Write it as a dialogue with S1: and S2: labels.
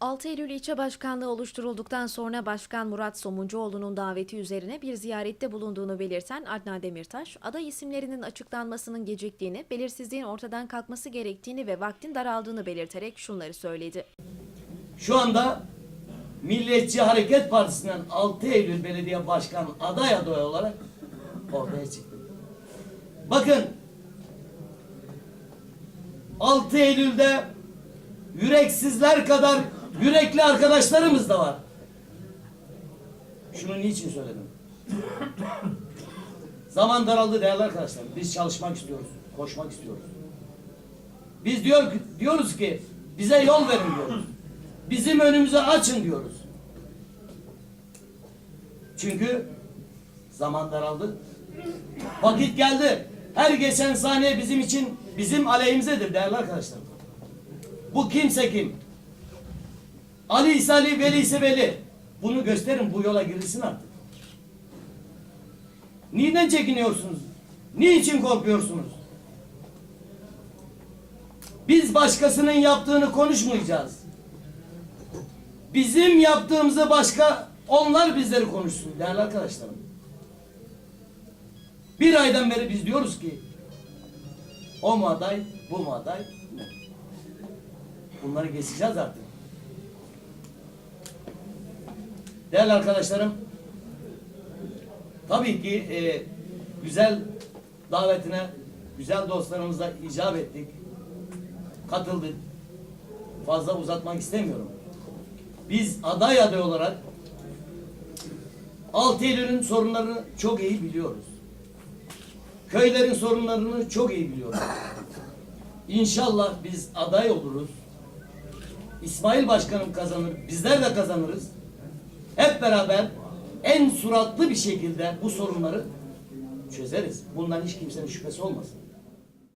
S1: 6 Eylül ilçe başkanlığı oluşturulduktan sonra Başkan Murat Somuncuoğlu'nun daveti üzerine bir ziyarette bulunduğunu belirten Adnan Demirtaş, aday isimlerinin açıklanmasının geciktiğini, belirsizliğin ortadan kalkması gerektiğini ve vaktin daraldığını belirterek şunları söyledi.
S2: Şu anda Milliyetçi Hareket Partisi'nden 6 Eylül Belediye Başkanı aday adayı olarak ortaya çıktı. Bakın 6 Eylül'de yüreksizler kadar yürekli arkadaşlarımız da var. Şunu niçin söyledim? Zaman daraldı değerli arkadaşlar. Biz çalışmak istiyoruz, koşmak istiyoruz. Biz diyor diyoruz ki bize yol verin diyoruz. Bizim önümüzü açın diyoruz. Çünkü zaman daraldı. Vakit geldi. Her geçen saniye bizim için bizim aleyhimizedir değerli arkadaşlar. Bu kimse kim? Ali ise Ali, Veli ise Veli. Bunu gösterin, bu yola girilsin artık. Neden çekiniyorsunuz? Niçin korkuyorsunuz? Biz başkasının yaptığını konuşmayacağız. Bizim yaptığımızı başka onlar bizleri konuşsun değerli arkadaşlarım. Bir aydan beri biz diyoruz ki o mu aday, bu mu aday? Ne? Bunları geçeceğiz artık. Değerli arkadaşlarım, tabii ki e, güzel davetine, güzel dostlarımızla icap ettik, katıldık. Fazla uzatmak istemiyorum. Biz aday aday olarak 6 Eylül'ün sorunlarını çok iyi biliyoruz. Köylerin sorunlarını çok iyi biliyoruz. İnşallah biz aday oluruz. İsmail Başkanım kazanır, bizler de kazanırız. Hep beraber en suratlı bir şekilde bu sorunları çözeriz. Bundan hiç kimsenin şüphesi olmasın.